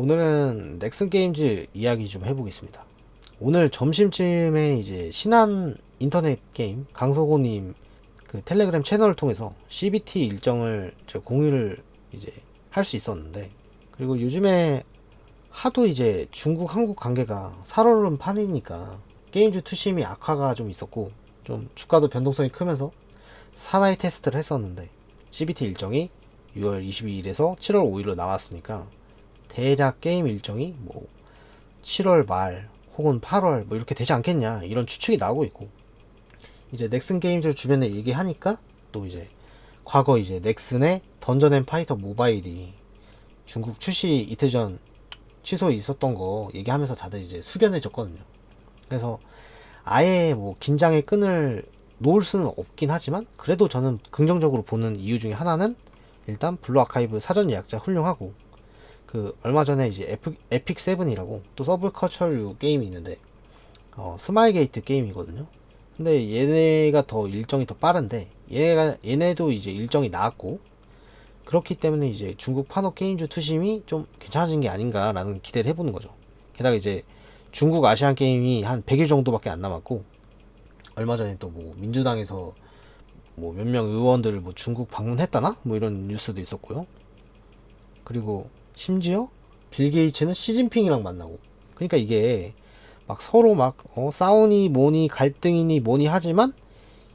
오늘은 넥슨 게임즈 이야기 좀 해보겠습니다. 오늘 점심쯤에 이제 신한 인터넷 게임 강석호님 그 텔레그램 채널을 통해서 CBT 일정을 제가 공유를 이제 할 수 있었는데 그리고 요즘에 하도 이제 중국 한국 관계가 살얼음 판이니까 게임즈 투심이 악화가 좀 있었고 좀 주가도 변동성이 크면서 사나이 테스트를 했었는데 CBT 일정이 6월 22일에서 7월 5일로 나왔으니까 대략 게임 일정이 뭐 7월 말 혹은 8월 뭐 이렇게 되지 않겠냐 이런 추측이 나오고 있고 이제 넥슨 게임즈 주변에 얘기하니까 또 이제 과거 이제 넥슨의 던전 앤 파이터 모바일이 중국 출시 이틀 전 취소에 있었던 거 얘기하면서 다들 이제 숙연해졌거든요. 그래서 아예 뭐 긴장의 끈을 놓을 수는 없긴 하지만 그래도 저는 긍정적으로 보는 이유 중에 하나는 일단 블루 아카이브 사전 예약자 훌륭하고 그 얼마 전에 이제 에픽, 세븐이라고 또 서브컬처류 게임이 있는데 어, 스마일 게이트 게임이거든요. 근데 얘네가 더 일정이 더 빠른데 얘가 얘네도 이제 일정이 나왔고 그렇기 때문에 이제 중국 판호 게임즈 투심이 좀 괜찮아진 게 아닌가라는 기대를 해보는 거죠. 게다가 이제 중국 아시안 게임이 한 100일 정도밖에 안 남았고 얼마 전에 또 뭐 민주당에서 뭐 몇 명 의원들을 뭐 중국 방문했다나 뭐 이런 뉴스도 있었고요. 그리고 심지어 빌 게이츠는 시진핑이랑 만나고 그러니까 이게 막 서로 막 어, 싸우니 뭐니 갈등이니 뭐니 하지만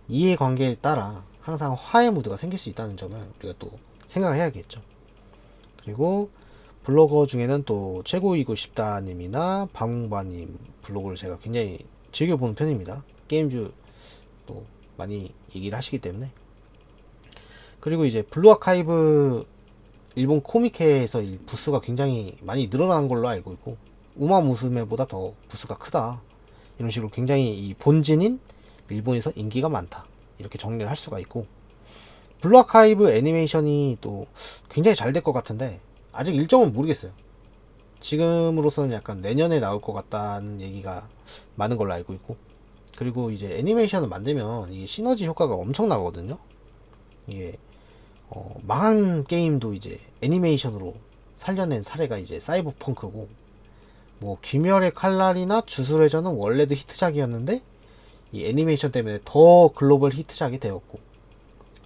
이해관계에 따라 항상 화해 무드가 생길 수 있다는 점을 우리가 또 생각을 해야겠죠. 그리고 블로거 중에는 또 최고이고 싶다님이나 방바님 블로그를 제가 굉장히 즐겨보는 편입니다. 게임주 또 많이 얘기를 하시기 때문에 그리고 이제 블루 아카이브 일본 코미케에서 이 부스가 굉장히 많이 늘어난 걸로 알고 있고 우마 무스메보다 더 부스가 크다. 이런 식으로 굉장히 이 본진인 일본에서 인기가 많다. 이렇게 정리를 할 수가 있고 블루 아카이브 애니메이션이 또 굉장히 잘 될 것 같은데 아직 일정은 모르겠어요. 지금으로서는 약간 내년에 나올 것 같다는 얘기가 많은 걸로 알고 있고 그리고 이제 애니메이션을 만들면 이게 시너지 효과가 엄청 나거든요. 이게 어, 망한 게임도 이제 애니메이션으로 살려낸 사례가 이제 사이버펑크고 뭐 귀멸의 칼날이나 주술회전은 원래도 히트작이었는데 이 애니메이션 때문에 더 글로벌 히트작이 되었고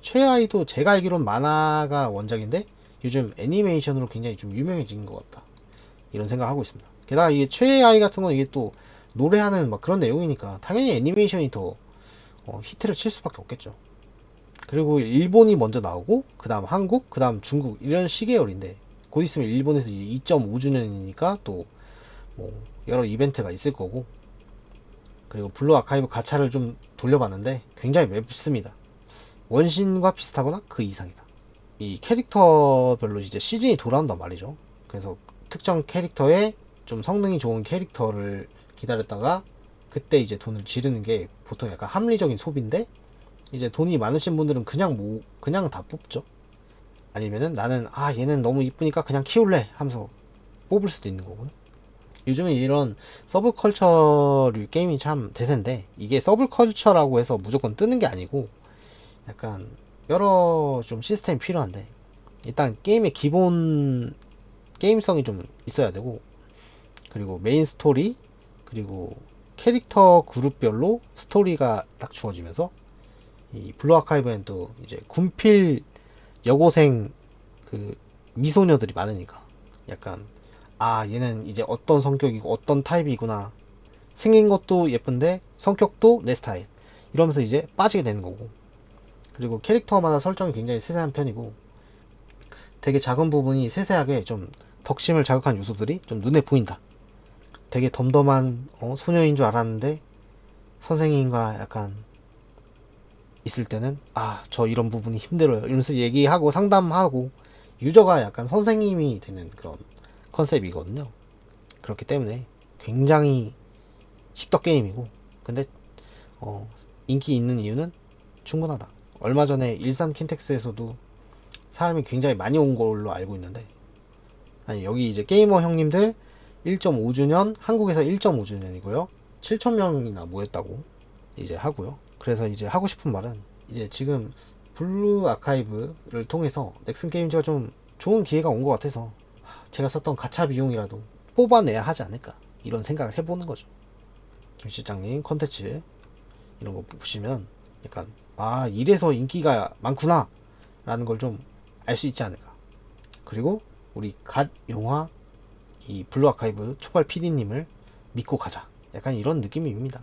최아이도 제가 알기로는 만화가 원작인데 요즘 애니메이션으로 굉장히 좀 유명해진 것 같다. 이런 생각하고 있습니다. 게다가 이게 최아이 같은 건 이게 또 노래하는 막 그런 내용이니까 당연히 애니메이션이 더 어, 히트를 칠 수밖에 없겠죠 그리고 일본이 먼저 나오고 그 다음 한국 그 다음 중국 이런 시계열인데 곧 있으면 일본에서 이제 2.5주년이니까 또 뭐 여러 이벤트가 있을 거고. 그리고 블루 아카이브 가차를 좀 돌려봤는데 굉장히 맵습니다. 원신과 비슷하거나 그 이상이다. 이 캐릭터별로 이제 시즌이 돌아온단 말이죠. 그래서 특정 캐릭터에 좀 성능이 좋은 캐릭터를 기다렸다가 그때 이제 돈을 지르는 게 보통 약간 합리적인 소비인데 이제 돈이 많으신 분들은 그냥 뭐 그냥 다 뽑죠. 아니면은 나는 아 얘는 너무 이쁘니까 그냥 키울래 하면서 뽑을 수도 있는 거고요. 요즘에 이런 서브컬처류 게임이 참 대세인데 이게 서브컬처라고 해서 무조건 뜨는 게 아니고 약간 여러 좀 시스템이 필요한데 일단 게임의 기본 게임성이 좀 있어야 되고 그리고 메인 스토리 그리고 캐릭터 그룹별로 스토리가 딱 주어지면서 이 블루 아카이브엔 또 이제 군필 여고생 그 미소녀들이 많으니까 약간 아 얘는 이제 어떤 성격이고 어떤 타입이구나. 생긴 것도 예쁜데 성격도 내 스타일. 이러면서 이제 빠지게 되는 거고. 그리고 캐릭터마다 설정이 굉장히 세세한 편이고 되게 작은 부분이 세세하게 좀 덕심을 자극한 요소들이 좀 눈에 보인다. 되게 덤덤한 어, 소녀인 줄 알았는데 선생님과 약간 있을 때는 아 저 이런 부분이 힘들어요. 이러면서 얘기하고 상담하고 유저가 약간 선생님이 되는 그런 컨셉이거든요. 그렇기 때문에 굉장히 십덕 게임이고 근데 어, 인기 있는 이유는 충분하다. 얼마 전에 일산 킨텍스에서도 사람이 굉장히 많이 온 걸로 알고 있는데 아니 여기 이제 게이머 형님들 1.5주년 한국에서 1.5주년이고요. 7천명이나 모였다고 이제 하고요 그래서 이제 하고 싶은 말은 이제 지금 블루 아카이브를 통해서 넥슨 게임즈가 좀 좋은 기회가 온 것 같아서 제가 썼던 가차 비용이라도 뽑아내야 하지 않을까 이런 생각을 해보는 거죠. 김 실장님 컨텐츠 이런 거 보시면 약간 아 이래서 인기가 많구나 라는 걸 좀 알 수 있지 않을까. 그리고 우리 갓 영화 이 블루 아카이브 초발 PD님을 믿고 가자. 약간 이런 느낌입니다.